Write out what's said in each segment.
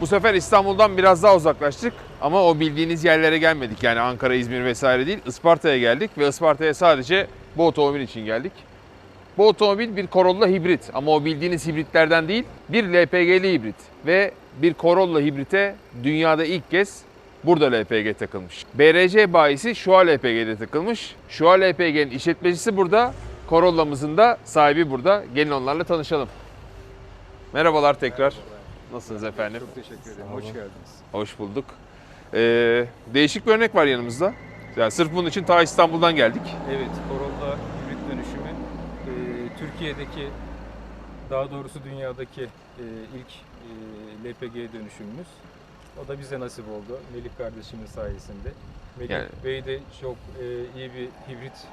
Bu sefer İstanbul'dan biraz daha uzaklaştık ama o bildiğiniz yerlere gelmedik. Yani Ankara, İzmir vesaire değil. Isparta'ya geldik ve Isparta'ya sadece bu otomobil için geldik. Bu otomobil bir Corolla hibrit ama o bildiğiniz hibritlerden değil, bir LPG'li hibrit ve bir Corolla hibrite dünyada ilk kez burada LPG takılmış. BRC bayisi Şua LPG'de takılmış. Şua LPG'nin işletmecisi burada, Corolla'mızın da sahibi burada. Gelin onlarla tanışalım. Merhabalar tekrar. Nasılsınız efendim? Çok teşekkür ederim. Hoş geldiniz. Hoş bulduk. Ee, değişik bir örnek var yanımızda. Yani sırf bunun için ta İstanbul'dan geldik. Evet, Corolla hibrit dönüşümü e, Türkiye'deki daha doğrusu dünyadaki e, ilk e, LPG dönüşümümüz. O da bize nasip oldu. Melih kardeşimin sayesinde. Melih Yani- Bey de çok e, iyi bir hibrit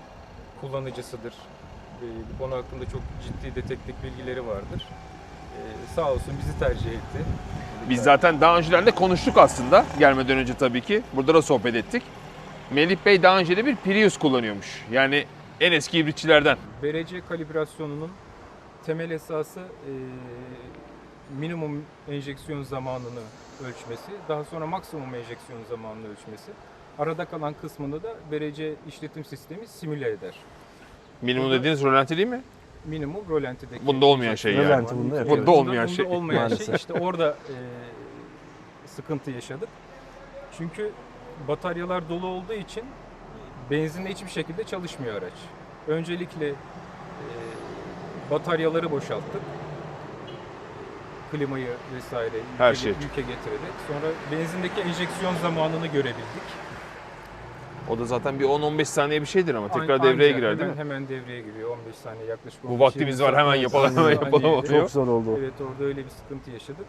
kullanıcısıdır. E, bu konu hakkında çok ciddi de teknik bilgileri vardır. E, sağ olsun bizi tercih etti. Biz zaten daha öncelerde konuştuk aslında. Gelmeden önce tabii ki. Burada da sohbet ettik. Melih Bey daha önce de bir Prius kullanıyormuş. Yani en eski hibritçilerden. BRC kalibrasyonunun temel esası e, minimum enjeksiyon zamanını ölçmesi, daha sonra maksimum enjeksiyon zamanını ölçmesi. Arada kalan kısmını da BRC işletim sistemi simüle eder. Minimum Burada- dediğiniz rölanti değil mi? Minimum rölantideki Bunda olmayan şey yani. zamanı. Bunda Evet, yapıyoruz. Bunda olmayan bunda şey. olmayan şey. İşte orada e, sıkıntı yaşadık. Çünkü bataryalar dolu olduğu için benzinle hiçbir şekilde çalışmıyor araç. Öncelikle e, bataryaları boşalttık. Klimayı vesaire yüke, Her şey. yüke getirerek. Sonra benzindeki enjeksiyon zamanını görebildik. O da zaten bir 10-15 saniye bir şeydir ama tekrar An- devreye anca girer değil hemen, mi? Hemen devreye giriyor. 15 saniye yaklaşık. Bu 15-20 vaktimiz var, hemen yapalım, hemen saniye yapalım. giriyor. Çok zor oldu. Evet orada öyle bir sıkıntı yaşadık.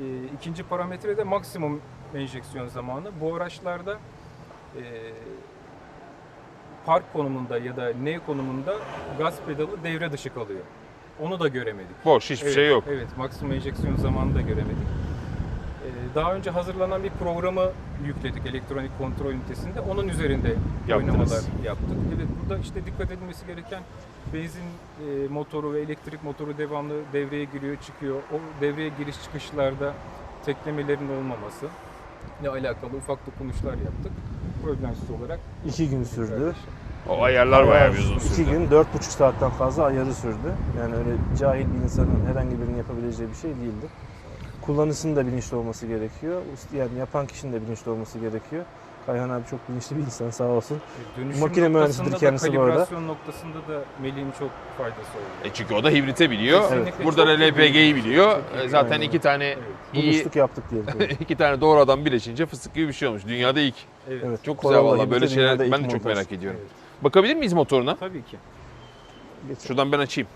Ee, ikinci parametre de maksimum enjeksiyon zamanı. Bu araçlarda e, park konumunda ya da N konumunda gaz pedalı devre dışı kalıyor. Onu da göremedik. Boş, hiçbir Evet, şey yok. Evet, maksimum enjeksiyon zamanını da göremedik. Daha önce hazırlanan bir programı yükledik elektronik kontrol ünitesinde. Onun üzerinde Yaptınız. oynamalar yaptık. Evet, burada işte dikkat edilmesi gereken benzin e, motoru ve elektrik motoru devamlı devreye giriyor, çıkıyor. O devreye giriş çıkışlarda teklemelerin olmaması ile alakalı ufak dokunuşlar yaptık. Problemsiz olarak. İki gün sürdü. O ayarlar bayağı bir uzun İki sürdü. gün, dört buçuk saatten fazla ayarı sürdü. Yani öyle cahil bir insanın herhangi birinin yapabileceği bir şey değildi. Kullanıcısının da bilinçli olması gerekiyor. Yani yapan kişinin de bilinçli olması gerekiyor. Kayhan abi çok bilinçli bir insan sağ olsun. E, Dönüşüm Makine mühendisidir kendisi bu arada. kalibrasyon noktasında da Melih'in çok faydası oldu. E çünkü o da hibrite biliyor. Kesinlikle Burada da LPG'yi biliyor. Çok E, Zaten biliyor. iki tane Evet. iyi, Buluştuk yaptık diyelim. iki tane doğru adam birleşince fıstık gibi bir şey olmuş. Dünyada ilk. Evet. Evet. Çok güzel Corolla valla böyle şeyler ben de çok montaj. merak ediyorum. Evet. Bakabilir miyiz motoruna? Tabii ki. Şuradan ben açayım.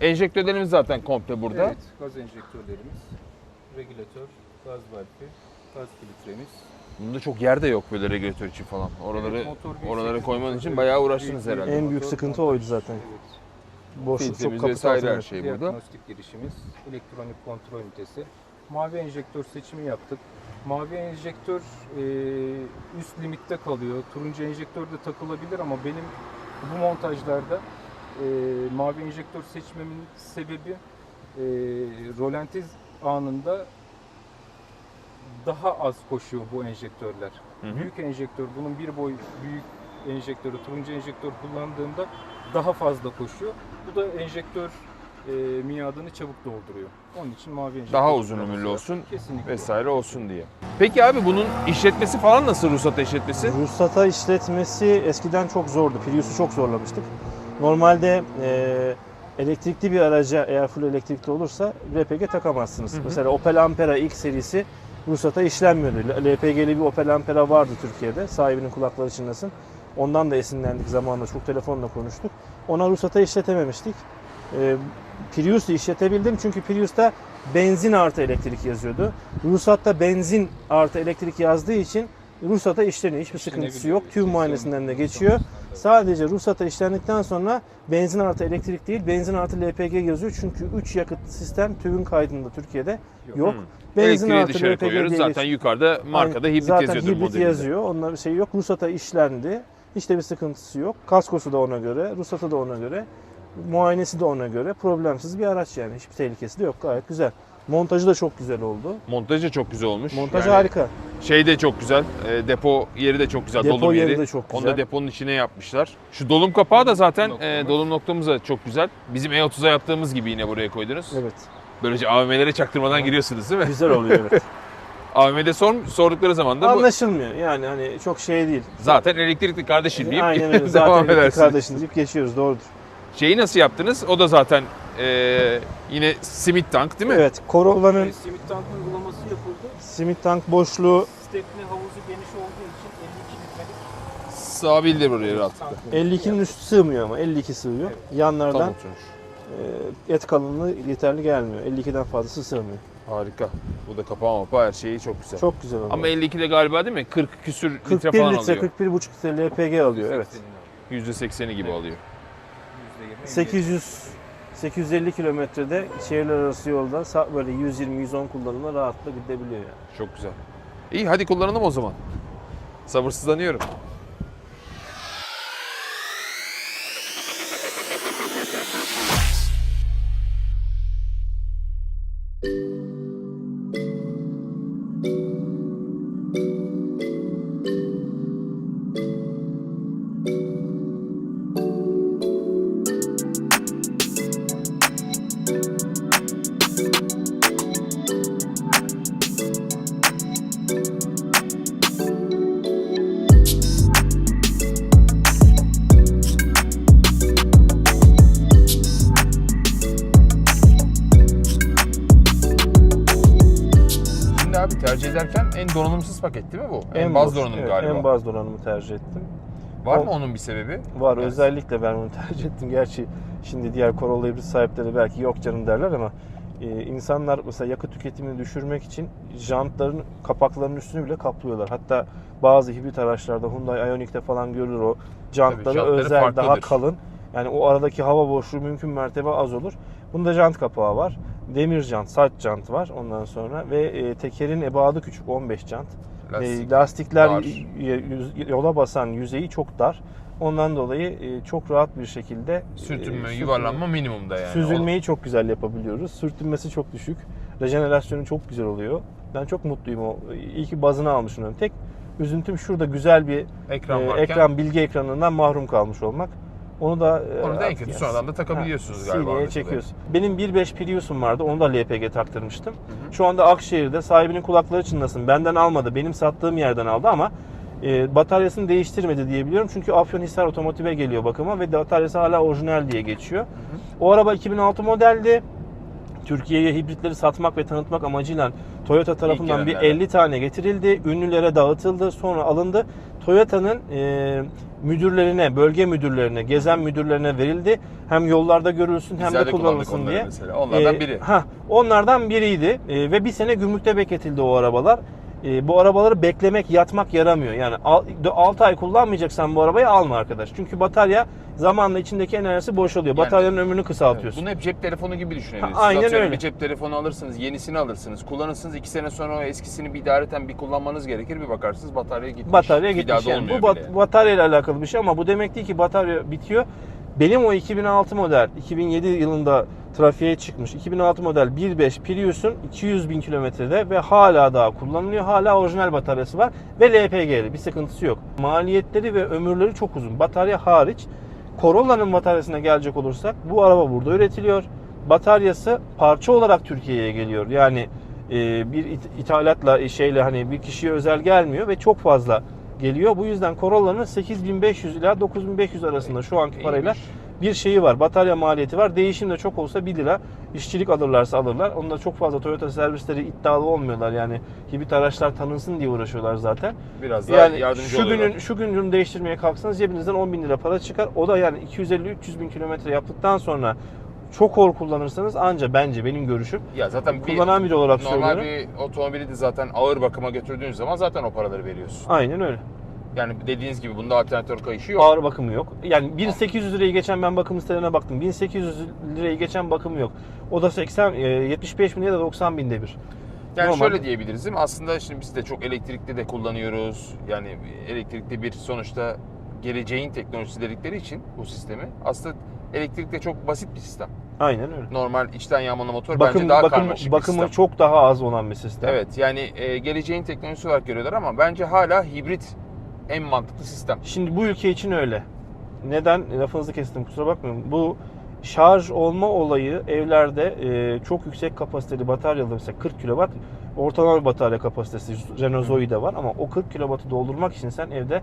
Enjektörlerimiz zaten komple burada. Evet, gaz enjektörlerimiz, regülatör, gaz valfi, gaz filtremiz. Bunda çok yer de yok böyle regülatör için falan. Oraları Evet, motor oralara sekiz koyman motor, için evet. bayağı uğraştınız Büyük herhalde. En büyük sıkıntı oydu zaten. Evet. Boşluk çok Filtremiz kapı vesaire her altında. şey burada. Diagnostik girişimiz, elektronik kontrol ünitesi. Mavi enjektör seçimi yaptık. Mavi enjektör e, üst limitte kalıyor. Turuncu enjektör de takılabilir ama benim bu montajlarda e, mavi enjektör seçmemin sebebi e, rolantiz anında daha az koşuyor bu enjektörler. Hı hı. Büyük enjektör, bunun bir boy büyük enjektörü, turuncu enjektör kullandığımda daha fazla koşuyor. Bu da enjektör e, miadını çabuk dolduruyor. Onun için mavi enjektör. Daha uzun ömürlü olsun Kesinlikle. vesaire olsun diye. Peki abi bunun işletmesi falan nasıl ruhsat işletmesi? Ruhsata işletmesi eskiden çok zordu. Prius'u çok zorlamıştık. Normalde e, elektrikli bir araca eğer full elektrikli olursa LPG takamazsınız. Hı hı. Mesela Opel Ampera ilk serisi ruhsata işlenmiyordu. LPG'li bir Opel Ampera vardı Türkiye'de. Sahibinin kulakları çınlasın. Ondan da esinlendik zamanında çok telefonla konuştuk. Ona ruhsata işletememiştik. E, Prius'u işletebildim çünkü Prius'ta benzin artı elektrik yazıyordu. Ruhsatta benzin artı elektrik yazdığı için ruhsata işleniyor. Hiçbir sıkıntısı yok. Tüm muayenesinden de geçiyor. Sadece ruhsata işlendikten sonra benzin artı elektrik değil, benzin artı LPG yazıyor. Çünkü 3 yakıt sistem TÜV'ün kaydında Türkiye'de yok. Hı. Benzin Elektriği artı dışarı LPG koyuyoruz. diye Zaten yukarıda markada Aynen. hibrit Zaten yazıyordur hibrit modelinde. yazıyor. Onda bir şey yok. Ruhsata işlendi. Hiç de bir sıkıntısı yok. Kaskosu da ona göre, ruhsatı da ona göre, muayenesi de ona göre. Problemsiz bir araç yani. Hiçbir tehlikesi de yok. Gayet güzel. Montajı da çok güzel oldu. Montajı da çok güzel olmuş. Montaj Yani harika. Şey de çok güzel. e, depo yeri de çok güzel. Depo dolum yeri yeri. de çok Onu güzel. da deponun içine yapmışlar. Şu dolum kapağı da zaten Noktamız. e, dolum noktamız da çok güzel. Bizim E30'a yaptığımız gibi yine buraya koydunuz. Evet. Böylece AVM'lere çaktırmadan giriyorsunuz değil mi? Güzel oluyor evet. AVM'de sor, sordukları zaman da bu Anlaşılmıyor. Yani hani çok şey değil. zaten elektrikli kardeşim deyip Aynen öyle. devam Zaten edersiniz. kardeşiniz deyip geçiyoruz. Doğrudur. Şeyi nasıl yaptınız? O da zaten e, yine simit tank değil mi? Evet. Corolla'nın E, simit tank uygulaması yapıldı. simit tank boşluğu Stepney havuzu geniş olduğu için 52 litrelik Sığabildi buraya rahatlıkla. tank. 52'nin üstü sığmıyor ama 52 sığıyor. Yanlardan Tam oturmuş. e, et kalınlığı yeterli gelmiyor. 52'den fazlası sığmıyor. Harika. Bu da kapağı mapa her şeyi çok güzel. Çok güzel oluyor. Ama 52'de galiba değil mi? 40 küsür litre 41 falan litre, alıyor. 41,5 litre LPG alıyor. Evet. %80'i gibi Evet. alıyor. 800 850 kilometrede şehirler arası yolda böyle 120-110 kullanımla rahatlıkla gidebiliyor yani. Çok güzel. İyi hadi kullanalım o zaman. Sabırsızlanıyorum. Donanımsız paket değil mi bu? En, baz boş, donanım evet, galiba. En baz donanımı tercih ettim. Var O- mı onun bir sebebi? Var Yani- özellikle ben onu tercih ettim. Gerçi şimdi diğer Corolla hibrit sahipleri belki yok canım derler ama e, insanlar mesela yakıt tüketimini düşürmek için jantların kapaklarının üstünü bile kaplıyorlar. Hatta bazı hibrit araçlarda Hyundai Ioniq'te falan görülür o jantları jantları özel daha farklıdır. kalın. Yani o aradaki hava boşluğu mümkün mertebe az olur. Bunda jant kapağı var. Demir jant, saç jant var ondan sonra ve e, tekerin ebadı küçük 15 jant. Lastik. E, lastikler dar. yola basan yüzeyi çok dar. Ondan dolayı e, çok rahat bir şekilde e, Sürtünme, sürtünme- yuvarlanma minimumda yani. Süzülmeyi çok güzel yapabiliyoruz. Sürtünmesi çok düşük. Rejenerasyonu çok güzel oluyor. Ben çok mutluyum o. İyi ki bazını almışım. Tek üzüntüm şurada güzel bir ekran e, ekran bilgi ekranından mahrum kalmış olmak. Onu da e, onu da en kötü sonradan da takabiliyorsunuz Ha, galiba. Anladığım çekiyoruz. Benim 1.5 Prius'um vardı. Onu da LPG taktırmıştım. Hı hı. Şu anda Akşehir'de sahibinin kulakları çınlasın. Benden almadı. Benim sattığım yerden aldı ama e, bataryasını değiştirmedi diye biliyorum. Çünkü Afyonisar Otomotiv'e geliyor bakıma ve bataryası hala orijinal diye geçiyor. O araba 2006 modeldi. Türkiye'ye hibritleri satmak ve tanıtmak amacıyla Toyota tarafından bir gelenlerden. 50 tane getirildi. Ünlülere dağıtıldı. Sonra alındı. Toyota'nın e, müdürlerine, bölge müdürlerine, gezen müdürlerine verildi. Hem yollarda görülsün hem Bizler de kullanılsın diye. mesela. Onlardan Ee, biri. Ha, onlardan biriydi Ee, ve bir sene gümrükte bekletildi o arabalar. Ee, bu arabaları beklemek, yatmak yaramıyor. Yani 6 ay kullanmayacaksan bu arabayı alma arkadaş. Çünkü batarya zamanla içindeki enerjisi boşalıyor. Yani- Bataryanın ömrünü Evet, kısaltıyorsun. Bunu hep cep telefonu gibi düşünebilirsiniz. Ha, aynen Atıyorum öyle. Bir cep telefonu alırsınız, yenisini alırsınız. Kullanırsınız, iki sene sonra o eskisini bir idareten bir kullanmanız gerekir. Bir bakarsınız batarya gitmiş. Batarya Bir gitmiş yani. Bu bat- bile. batarya ile alakalı bir şey ama bu demek değil ki batarya bitiyor. Benim o 2006 model, 2007 yılında trafiğe çıkmış 2006 model 1.5 Prius'un 200 bin kilometrede ve hala daha kullanılıyor. Hala orijinal bataryası var ve LPG'li bir sıkıntısı yok. Maliyetleri ve ömürleri çok uzun. Batarya hariç. Corolla'nın bataryasına gelecek olursak bu araba burada üretiliyor. Bataryası parça olarak Türkiye'ye geliyor. Yani e, bir it- ithalatla e, şeyle hani bir kişiye özel gelmiyor ve çok fazla geliyor. Bu yüzden Corolla'nın 8500 ila 9500 arasında şu anki parayla. Bir şeyi var. Batarya maliyeti var. Değişim de çok olsa 1 lira. İşçilik alırlarsa alırlar. Onda çok fazla Toyota servisleri iddialı olmuyorlar. Yani hibrit araçlar tanınsın diye uğraşıyorlar zaten. Biraz daha Yani yardımcı şu oluyorlar. günün şu günün değiştirmeye kalksanız cebinizden 10 bin lira para çıkar. O da yani 250-300 bin kilometre yaptıktan sonra çok hor kullanırsanız anca bence benim görüşüm. Ya zaten bir Kullanan biri olarak normal söylüyorum. bir otomobili de zaten ağır bakıma götürdüğün zaman zaten o paraları veriyorsun. Aynen öyle. Yani dediğiniz gibi bunda alternatör kayışı yok. Ağır bakımı yok. Yani 1800 lirayı geçen ben bakım sitelerine baktım. 1800 lirayı geçen bakımı yok. O da 80 e, 75 bin ya da 90 binde bir. Yani Normal. şöyle diyebiliriz değil mi? Aslında şimdi biz de çok elektrikli de kullanıyoruz. Yani elektrikli bir sonuçta geleceğin teknolojisi dedikleri için bu sistemi. Aslında elektrikle çok basit bir sistem. Aynen öyle. Normal içten yanmalı motor Bakım, bence daha bakım, karmaşık bir bakımı sistem. çok daha az olan bir sistem. Evet yani e, geleceğin teknolojisi olarak görüyorlar ama bence hala hibrit en mantıklı sistem. Şimdi bu ülke için öyle. Neden? Lafınızı kestim kusura bakmayın. Bu şarj olma olayı evlerde e, çok yüksek kapasiteli bataryalı mesela 40 kW ortalama bir batarya kapasitesi Renault Zoe'de var ama o 40 kW'ı doldurmak için sen evde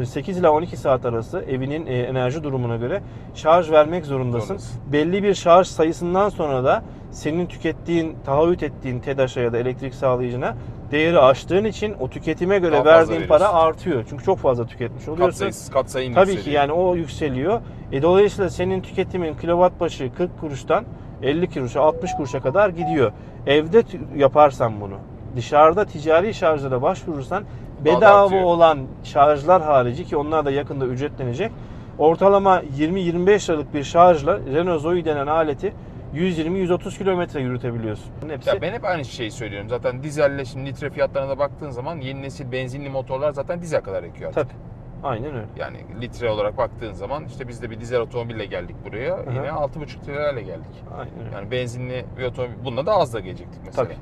e, 8 ila 12 saat arası evinin e, enerji durumuna göre şarj vermek zorundasın. Zorundasın. Belli bir şarj sayısından sonra da senin tükettiğin, taahhüt ettiğin TEDAŞ'a ya da elektrik sağlayıcına değeri aştığın için o tüketime göre Daha fazla verdiğin para veriyorsun. artıyor. Çünkü çok fazla tüketmiş oluyorsun. Katsayı, katsayın Tabii ki yükseliyor. yani o yükseliyor. E dolayısıyla senin tüketimin kilowatt başı 40 kuruştan 50 kuruşa 60 kuruşa kadar gidiyor. Evde tü- yaparsan bunu, dışarıda ticari şarjlara başvurursan Daha da bedava artıyor. olan şarjlar harici ki onlar da yakında ücretlenecek. Ortalama 20-25 liralık bir şarjla Renault Zoe denen aleti 120-130 kilometre yürütebiliyorsun. Bunun Hepsi Ya ben hep aynı şeyi söylüyorum. Zaten dizelle şimdi litre fiyatlarına da baktığın zaman yeni nesil benzinli motorlar zaten dizel kadar yakıyor artık. tabii. Aynen öyle. Yani litre olarak baktığın zaman işte biz de bir dizel otomobille geldik buraya. hı. Yine 6,5 lirayla geldik. Aynen öyle. Yani benzinli bir otomobil. Bununla da az da gelecektik mesela. Tabii.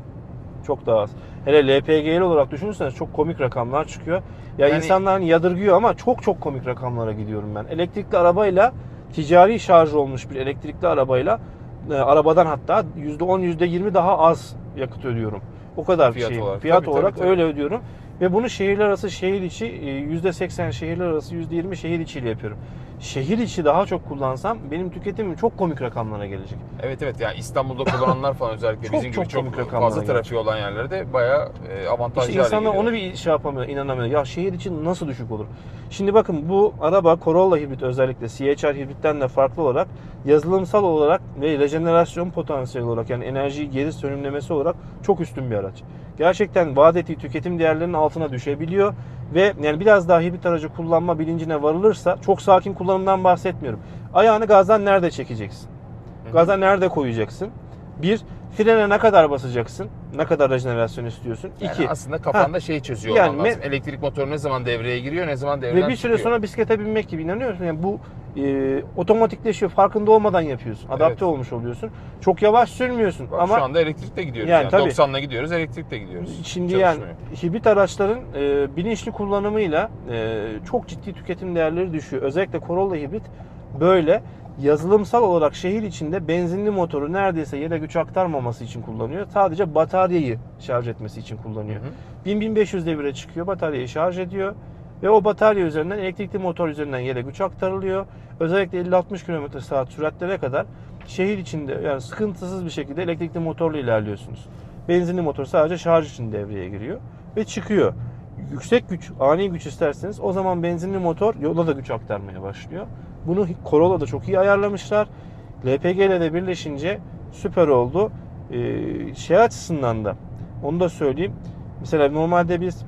Çok daha az. Hele LPG'li olarak düşünürseniz çok komik rakamlar çıkıyor. Ya Yani- insanlar hani yadırgıyor ama çok çok komik rakamlara gidiyorum ben. Elektrikli arabayla ticari şarj olmuş bir elektrikli arabayla e, arabadan hatta %10 %20 daha az yakıt ödüyorum. O kadar Fiyat şey. olarak. Fiyat Tabii, olarak tabii, tabii. öyle ödüyorum. Ve bunu şehirler arası şehir içi e, %80 şehirler arası %20 şehir içiyle yapıyorum. Şehir içi daha çok kullansam benim tüketimim çok komik rakamlara gelecek. Evet evet yani İstanbul'da kullananlar falan özellikle Çok, bizim gibi çok çok fazla trafiği olan yerlerde bayağı e, avantajlı İşte insanlar onu bir şey yapamıyor, inanamıyor. Ya şehir için nasıl düşük olur? Şimdi bakın bu araba Corolla hibrit özellikle CHR hibritten de farklı olarak yazılımsal olarak ve rejenerasyon potansiyeli olarak yani enerjiyi geri sönümlemesi olarak çok üstün bir araç. Gerçekten vaat ettiği tüketim değerlerinin altına düşebiliyor ve yani biraz daha hibrit aracı kullanma bilincine varılırsa çok sakin kullanımdan bahsetmiyorum. Ayağını gazdan nerede çekeceksin? Gaza nerede koyacaksın? Bir, frene ne kadar basacaksın? Ne kadar rejenerasyon istiyorsun? Yani İki, aslında kafanda şey çözüyor Yani lazım. Elektrik motoru ne zaman devreye giriyor, ne zaman devreden Ve bir süre çıkıyor. sonra bisiklete binmek gibi inanıyorsun. Yani bu e, otomatikleşiyor. Farkında olmadan yapıyorsun. Adapte Evet. olmuş oluyorsun. Çok yavaş sürmüyorsun Bak ama şu anda elektrikle gidiyoruz. Yani Yani, tabii. 90'la gidiyoruz, elektrikle gidiyoruz. şimdi yani hibrit araçların e, bilinçli kullanımıyla e, çok ciddi tüketim değerleri düşüyor. Özellikle Corolla hibrit böyle yazılımsal olarak şehir içinde benzinli motoru neredeyse yere güç aktarmaması için kullanıyor. Sadece bataryayı şarj etmesi için kullanıyor. Hı hı. 1000-1500 devire çıkıyor, bataryayı şarj ediyor ve o batarya üzerinden elektrikli motor üzerinden yere güç aktarılıyor. Özellikle 50-60 km saat süratlere kadar şehir içinde yani sıkıntısız bir şekilde elektrikli motorla ilerliyorsunuz. Benzinli motor sadece şarj için devreye giriyor ve çıkıyor. Yüksek güç, ani güç isterseniz o zaman benzinli motor yola da güç aktarmaya başlıyor. Bunu Corolla'da çok iyi ayarlamışlar. LPG ile de birleşince süper oldu. Ee, şey açısından da onu da söyleyeyim. Mesela normalde biz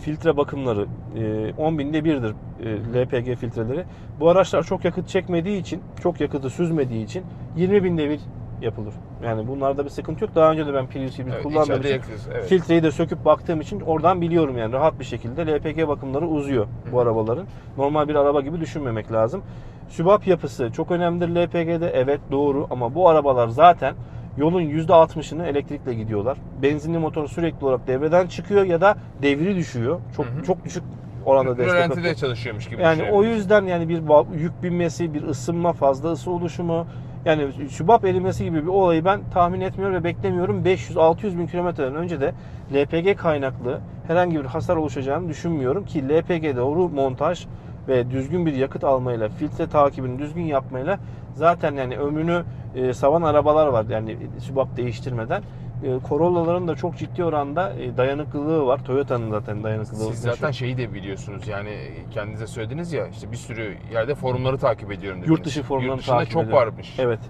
filtre bakımları e, 10 binde birdir e, LPG filtreleri. Bu araçlar çok yakıt çekmediği için, çok yakıtı süzmediği için 20 binde bir yapılır. Yani bunlarda bir sıkıntı yok. Daha önce de ben Prius hibrit Evet, kullandığım içeride için yakıyoruz. Evet. filtreyi de söküp baktığım için oradan biliyorum yani rahat bir şekilde LPG bakımları uzuyor bu Hı. arabaların. Normal bir araba gibi düşünmemek lazım. Sübap yapısı çok önemlidir LPG'de. Evet doğru ama bu arabalar zaten yolun %60'ını elektrikle gidiyorlar. Benzinli motor sürekli olarak devreden çıkıyor ya da devri düşüyor. Çok Hı hı. çok düşük oranda destek Rölantide atıyor. çalışıyormuş gibi Yani o yüzden yani bir yük binmesi, bir ısınma, fazla ısı oluşumu yani şubap erimesi gibi bir olayı ben tahmin etmiyorum ve beklemiyorum. 500-600 bin kilometreden önce de LPG kaynaklı herhangi bir hasar oluşacağını düşünmüyorum ki LPG doğru montaj ve düzgün bir yakıt almayla, filtre takibini düzgün yapmayla zaten yani ömrünü e, savan arabalar var yani sübap değiştirmeden. E, Corolla'ların da çok ciddi oranda e, dayanıklılığı var. Toyota'nın zaten dayanıklılığı. Siz zaten şeyi de biliyorsunuz yani kendinize söylediniz ya işte bir sürü yerde forumları takip ediyorum dediniz. Yurt dışı forumlarını Yurt dışında takip çok ediyorum. varmış. Evet.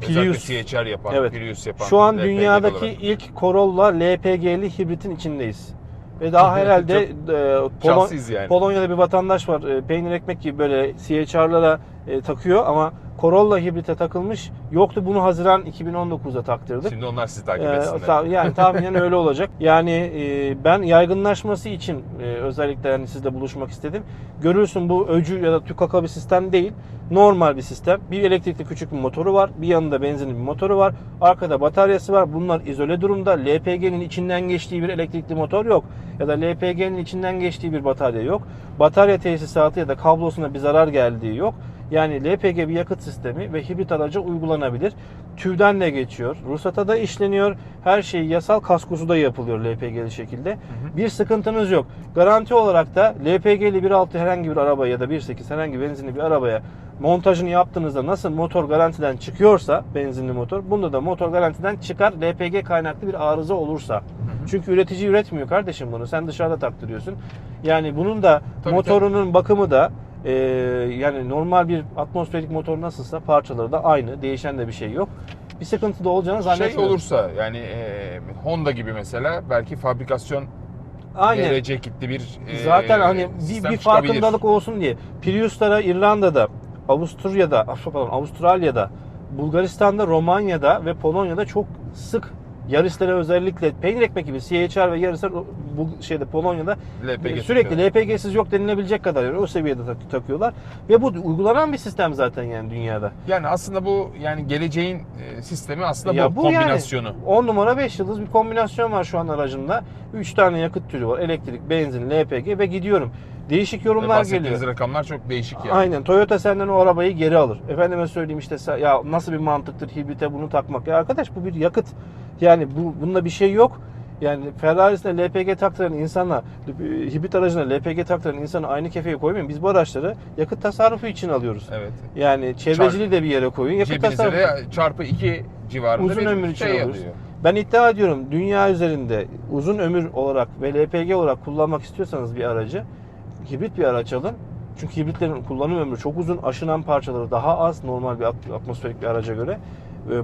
Prius. CHR yapan, Evet. Prius yapan. Şu an LPG dünyadaki olarak. ilk Corolla LPG'li hibritin içindeyiz. Ve daha herhalde e, Polon- yani. Polonya'da bir vatandaş var. e, peynir ekmek gibi böyle CHR'lara e, takıyor ama Corolla hibrite takılmış yoktu. Bunu Haziran 2019'da taktırdık. Şimdi onlar sizi takip Ee, etsinler. ta- yani tahminen öyle olacak. Yani e, ben yaygınlaşması için e, özellikle yani sizle buluşmak istedim. Görürsün bu öcü ya da tükaka bir sistem değil. Normal bir sistem. Bir elektrikli küçük bir motoru var. Bir yanında benzinli bir motoru var. Arkada bataryası var. Bunlar izole durumda. LPG'nin içinden geçtiği bir elektrikli motor yok. Ya da LPG'nin içinden geçtiği bir batarya yok. Batarya tesisatı ya da kablosuna bir zarar geldiği yok. Yani LPG bir yakıt sistemi ve hibrit araca uygulanabilir. TÜV'den de geçiyor. Ruhsata da işleniyor. Her şey yasal kaskosu da yapılıyor LPG'li şekilde. Bir sıkıntınız yok. Garanti olarak da LPG'li 1.6 herhangi bir arabaya ya da 1.8 herhangi benzinli bir arabaya montajını yaptığınızda nasıl motor garantiden çıkıyorsa benzinli motor bunda da motor garantiden çıkar LPG kaynaklı bir arıza olursa. Çünkü üretici üretmiyor kardeşim bunu. Sen dışarıda taktırıyorsun. Yani bunun da Tabii, motorunun bakımı da e, yani normal bir atmosferik motor nasılsa parçaları da aynı. Değişen de bir şey yok. Bir sıkıntı da olacağını Şey zannetmiyorum. olursa yani e, Honda gibi mesela belki fabrikasyon Aynen. derece kitli bir e, Zaten hani bir, bir farkındalık olsun diye. Prius'lara İrlanda'da, Avusturya'da, ah, pardon, Avustralya'da, Bulgaristan'da, Romanya'da ve Polonya'da çok sık Yaris'lere özellikle peynir ekmek gibi CHR ve Yaris'ler bu şeyde Polonya'da LPG sürekli takıyor. LPG'siz yok denilebilecek kadar yani o seviyede tak- takıyorlar ve bu uygulanan bir sistem zaten yani dünyada. Yani aslında bu yani geleceğin e, sistemi aslında Ya bu, bu yani kombinasyonu. 10 numara 5 yıldız bir kombinasyon var şu an aracımda. 3 tane yakıt türü var. Elektrik, benzin, LPG ve gidiyorum. Değişik yorumlar geliyor. rakamlar çok değişik yani. Aynen. Toyota senden o arabayı geri alır. Efendime söyleyeyim işte ya nasıl bir mantıktır hibrite bunu takmak. Ya arkadaş bu bir yakıt. Yani bu bunda bir şey yok. Yani Ferrari'sine LPG taktıran insanla hibrit aracına LPG taktıran insanı aynı kefeye koymayın. Biz bu araçları yakıt tasarrufu için alıyoruz. Evet. Yani çevreciliği de bir yere koyun. Yakıt Cebinize tasarrufu. de çarpı 2 civarında Uzun bir ömür için şey alıyoruz. alıyor. Ben iddia ediyorum dünya üzerinde uzun ömür olarak ve LPG olarak kullanmak istiyorsanız bir aracı hibrit bir araç alın. Çünkü hibritlerin kullanım ömrü çok uzun. Aşınan parçaları daha az normal bir at- atmosferik bir araca göre.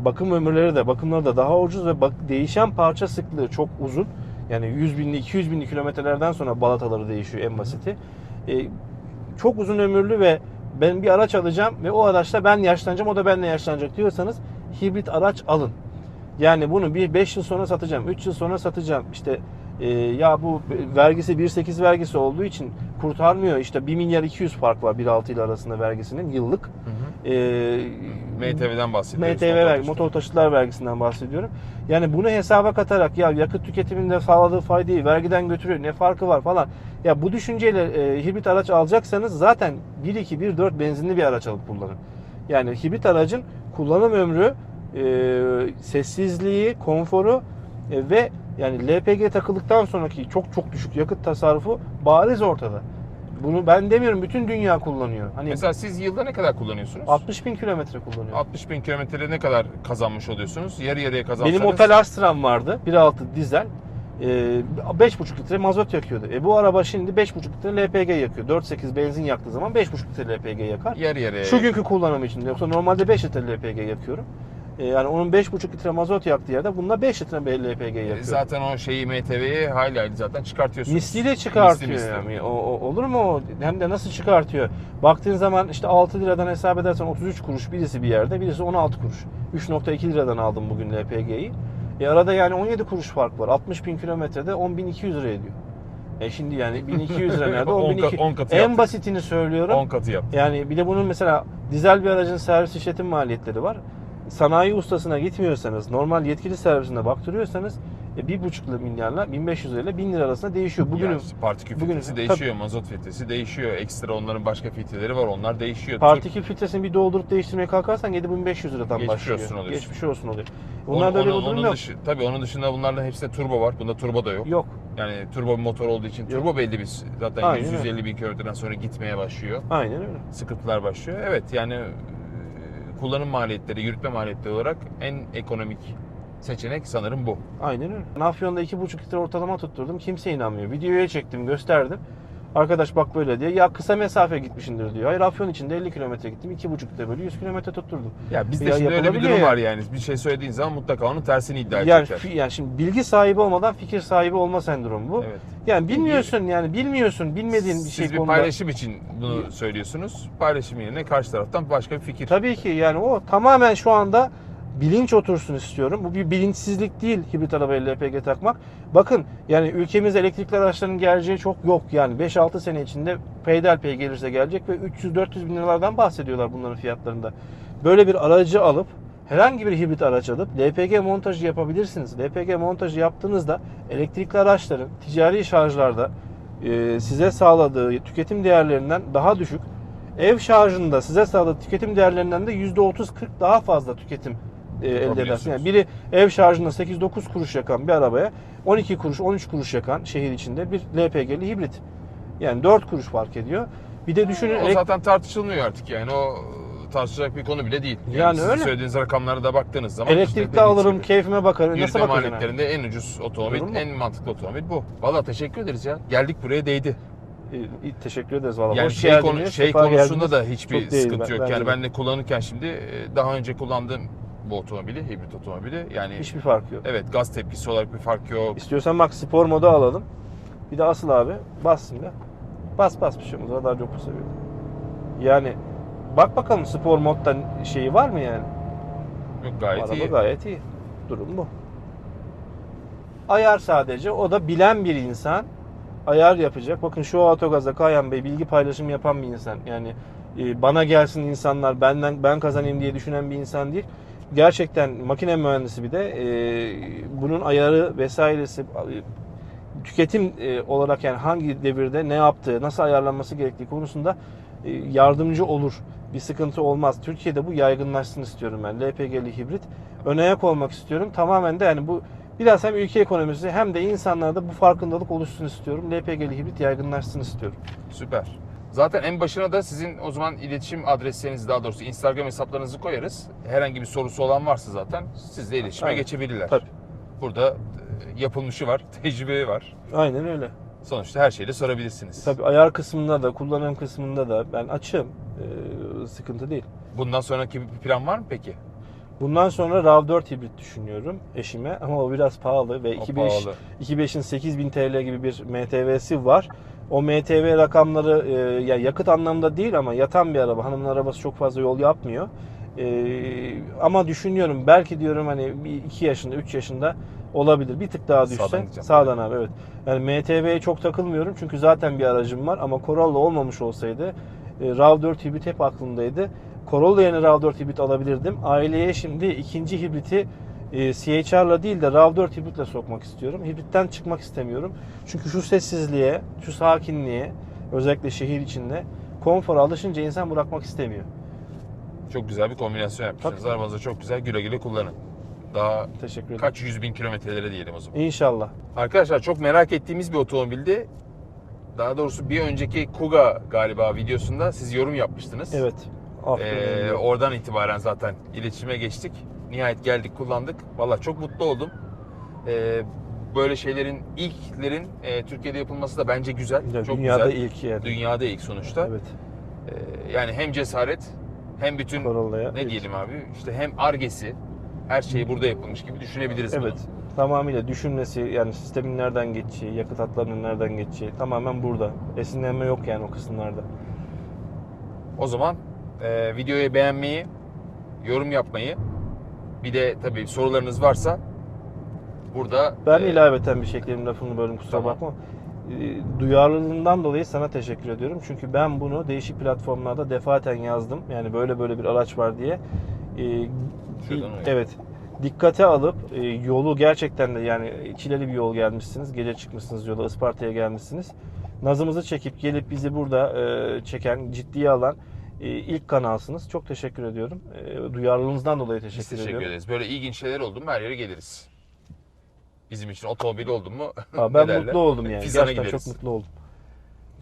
Bakım ömürleri de bakımları da daha ucuz ve bak, değişen parça sıklığı çok uzun. Yani 100 binli 200 binli kilometrelerden sonra balataları değişiyor en basiti. Ee, çok uzun ömürlü ve ben bir araç alacağım ve o araçla ben yaşlanacağım o da benimle yaşlanacak diyorsanız hibrit araç alın. Yani bunu bir 5 yıl sonra satacağım, 3 yıl sonra satacağım. İşte e, ya bu vergisi 1.8 vergisi olduğu için kurtarmıyor. İşte 1 milyar 200 fark var 1.6 ile arasında vergisinin yıllık. E, MTV'den bahsediyoruz. MTV vergi, motor taşıtlar vergisinden bahsediyorum. Yani bunu hesaba katarak ya yakıt tüketiminde sağladığı faydayı vergiden götürüyor ne farkı var falan. Ya bu düşünceyle e, hibrit araç alacaksanız zaten 1.2 1.4 benzinli bir araç alıp kullanın. Yani hibrit aracın kullanım ömrü, e, sessizliği, konforu e, ve yani LPG takıldıktan sonraki çok çok düşük yakıt tasarrufu bariz ortada. Bunu ben demiyorum bütün dünya kullanıyor. Hani Mesela siz yılda ne kadar kullanıyorsunuz? 60 bin kilometre kullanıyor. 60 bin kilometrede ne kadar kazanmış oluyorsunuz? Yarı yarıya kazansanız. Benim Opel Astra'm vardı. 1.6 dizel. Ee, 5.5 litre mazot yakıyordu. E bu araba şimdi 5.5 litre LPG yakıyor. 4.8 benzin yaktığı zaman 5.5 litre LPG yakar. Yarı yarıya. Şu günkü kullanımı için yoksa normalde 5 litre LPG yakıyorum. Ee, yani onun 5.5 litre mazot yaktığı yerde bununla 5 litre LPG yakıyor. E, Zaten o şeyi MTV'yi hayli hayli zaten çıkartıyorsunuz. Misliyle çıkartıyor Misli misli. yani. O, o- olur mu o? Hem de nasıl çıkartıyor? Baktığın zaman işte 6 liradan hesap edersen 33 kuruş birisi bir yerde, birisi 16 kuruş. 3.2 liradan aldım bugün LPG'yi. E arada yani 17 kuruş fark var. 60 bin kilometrede 10.200 lira ediyor. E şimdi yani 1200 lira nerede? 10 10.200. kat- 10 katı En yaptık. basitini söylüyorum. 10 katı yaptı. Yani bir de bunun mesela dizel bir aracın servis işletim maliyetleri var. Sanayi ustasına gitmiyorsanız, normal yetkili servisine baktırıyorsanız e, bir buçuk milyarla 1500 lira ile 1000 lira arasında değişiyor. Bugünün Yani partikül bugünün- filtresi değişiyor, mazot filtresi değişiyor. Ekstra onların başka filtreleri var. Onlar değişiyor. partikül filtresini bir doldurup değiştirmeye kalkarsan 7500 liradan Geçmiş başlıyor. olsun oluyor. Geçmiş olsun oluyor. Onun- Bunlarda öyle bir durum onun yok. dışı- tabii onun dışında bunların hepsinde turbo var. Bunda turbo da yok. Yok. Yani turbo bir motor olduğu için turbo belli bir zaten Aynen 100-150 bin kilometreden sonra gitmeye başlıyor. Aynen öyle. Sıkıntılar başlıyor. Evet yani kullanım maliyetleri, yürütme maliyetleri olarak en ekonomik seçenek sanırım bu. Aynen öyle. Afyon'da 2,5 litre ortalama tutturdum. Kimse inanmıyor. Videoya çektim, gösterdim. Arkadaş bak böyle diye. Ya kısa mesafe gitmişindir diyor. Hayır Afyon içinde 50 kilometre gittim. 2,5'da böyle 100 kilometre tutturdum. Ya bizde Ya şimdi öyle bir durum ya. var yani. Bir şey söylediğin zaman mutlaka onun tersini iddia Yani, edecekler. yani şimdi bilgi sahibi olmadan fikir sahibi olma sendromu bu. Evet. Yani bilmiyorsun yani bilmiyorsun bilmediğin bir Siz şey bir konuda. paylaşım için bunu söylüyorsunuz. Paylaşım yerine karşı taraftan başka bir fikir. Tabii ki yani o tamamen şu anda bilinç otursun istiyorum. Bu bir bilinçsizlik değil hibrit arabaya LPG takmak. Bakın yani ülkemizde elektrikli araçların geleceği çok yok yani 5-6 sene içinde peyderpey gelirse gelecek ve 300-400 bin liralardan bahsediyorlar bunların fiyatlarında. Böyle bir aracı alıp herhangi bir hibrit araç alıp LPG montajı yapabilirsiniz. LPG montajı yaptığınızda elektrikli araçların ticari şarjlarda e, size sağladığı tüketim değerlerinden daha düşük Ev şarjında size sağladığı tüketim değerlerinden de %30-40 daha fazla tüketim e, elde edersin. Yani biri ev şarjında 8-9 kuruş yakan bir arabaya 12 kuruş 13 kuruş yakan şehir içinde bir LPG'li hibrit. Yani 4 kuruş fark ediyor. Bir de düşünün O elek- zaten tartışılmıyor artık yani o tartışılacak bir konu bile değil. Yani sizin öyle. söylediğiniz rakamlara da baktığınız zaman elektrikli alırım, gibi, keyfime bakarım. Nasıl bakacaksın? maliyetlerinde en ucuz otomobil, mu? en mantıklı otomobil bu. Valla teşekkür ederiz ya. Geldik buraya değdi. E, teşekkür ederiz valla. Yani Hoş şey, konu, şey konusunda geldiniz. da hiçbir Çok değil, sıkıntı ben- yok. bence Yani ben de kullanırken şimdi e, daha önce kullandığım bu otomobili, hibrit otomobili. Yani Hiçbir fark yok. evet gaz tepkisi olarak bir fark yok. İstiyorsan bak spor modu alalım. Bir de asıl abi bas şimdi. Bas bas bir şey olmaz. Radar çok seviyor. Yani bak bakalım spor modda şeyi var mı yani? Yok gayet Araba iyi. gayet iyi. Durum bu. Ayar sadece. O da bilen bir insan ayar yapacak. Bakın şu otogaza Kayan Bey bilgi paylaşımı yapan bir insan. Yani e, bana gelsin insanlar benden ben kazanayım diye düşünen bir insan değil. Gerçekten makine mühendisi bir de e, bunun ayarı vesairesi tüketim e, olarak yani hangi devirde ne yaptığı, nasıl ayarlanması gerektiği konusunda e, yardımcı olur. Bir sıkıntı olmaz. Türkiye'de bu yaygınlaşsın istiyorum ben. LPG'li hibrit. Ön ayak olmak istiyorum. Tamamen de yani bu biraz hem ülke ekonomisi hem de insanlarda bu farkındalık oluşsun istiyorum. LPG'li hibrit yaygınlaşsın istiyorum. Süper. Zaten en başına da sizin o zaman iletişim adreslerinizi daha doğrusu Instagram hesaplarınızı koyarız. Herhangi bir sorusu olan varsa zaten sizle iletişime Aynen. geçebilirler. Tabii. Burada e, yapılmışı var, tecrübe var. Aynen öyle. Sonuçta her şeyi de sorabilirsiniz. Tabii ayar kısmında da, kullanım kısmında da ben açığım. Ee, sıkıntı değil. Bundan sonraki bir plan var mı peki? Bundan sonra RAV4 hibrit düşünüyorum eşime ama o biraz pahalı ve O 2005 pahalı. 2005'in 8000 TL gibi bir MTV'si var. O MTV rakamları e, ya yakıt anlamda değil ama yatan bir araba. Hanımın arabası çok fazla yol yapmıyor. E, ama düşünüyorum belki diyorum hani bir 2 yaşında 3 yaşında olabilir. Bir tık daha düşse. Sağdan. Sağdan abi evet. Yani MTV'ye çok takılmıyorum çünkü zaten bir aracım var ama Corolla olmamış olsaydı e, RAV4 hibrit hep aklımdaydı. Corolla yerine RAV4 hibrit alabilirdim. Aileye şimdi ikinci hibriti e, CHR'la değil de RAV4 hibritle sokmak istiyorum. Hibritten çıkmak istemiyorum. Çünkü şu sessizliğe, şu sakinliğe özellikle şehir içinde konfora alışınca insan bırakmak istemiyor. Çok güzel bir kombinasyon yapmışsınız. Tabii. Arabanızı çok güzel güle güle kullanın. Daha Teşekkür ederim. kaç yüz bin kilometrelere diyelim o zaman. İnşallah. Arkadaşlar çok merak ettiğimiz bir otomobildi. Daha doğrusu bir önceki Kuga galiba videosunda siz yorum yapmıştınız. Evet. Aferin. Ee, oradan itibaren zaten iletişime geçtik. Nihayet geldik kullandık. Valla çok mutlu oldum. Ee, böyle şeylerin ilklerin e, Türkiye'de yapılması da bence güzel. Ya, çok Dünyada güzel. ilk yani. Dünyada ilk sonuçta. Evet. Ee, yani hem cesaret hem bütün Corolla'ya. ne ilk. diyelim abi işte hem argesi her şey burada yapılmış gibi düşünebiliriz Evet. bunu. Tamamıyla düşünmesi yani sistemin nereden geçeceği, yakıt hatlarının nereden geçeceği tamamen burada. Esinlenme yok yani o kısımlarda. O zaman e, videoyu beğenmeyi, yorum yapmayı bir de tabii sorularınız varsa burada Ben e, ilaveten bir ekleyeyim lafını bölüm kusura Tamam. bakma. Ee, Duyarlılığından dolayı sana teşekkür ediyorum. Çünkü ben bunu değişik platformlarda defaten yazdım. Yani böyle böyle bir araç var diye. Şuradan oraya. evet. Dikkate alıp e, yolu gerçekten de yani çileli bir yol gelmişsiniz. Gece çıkmışsınız yola Isparta'ya gelmişsiniz. Nazımızı çekip gelip bizi burada e, çeken, ciddiye alan e, ilk kanalsınız. Çok teşekkür ediyorum. E, duyarlılığınızdan dolayı teşekkür, biz teşekkür ediyorum. ederiz. Böyle ilginç şeyler oldu mu her yere geliriz. Bizim için otomobil oldu mu Aa, ben derler? mutlu oldum yani. Fizan'a Gerçekten gideriz. çok mutlu oldum.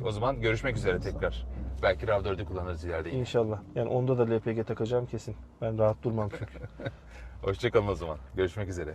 O zaman görüşmek üzere tekrar. Belki RAV4'ü kullanırız ileride yine. İnşallah. Yani onda da LPG takacağım kesin. Ben rahat durmam çünkü. Hoşçakalın o zaman. Görüşmek üzere.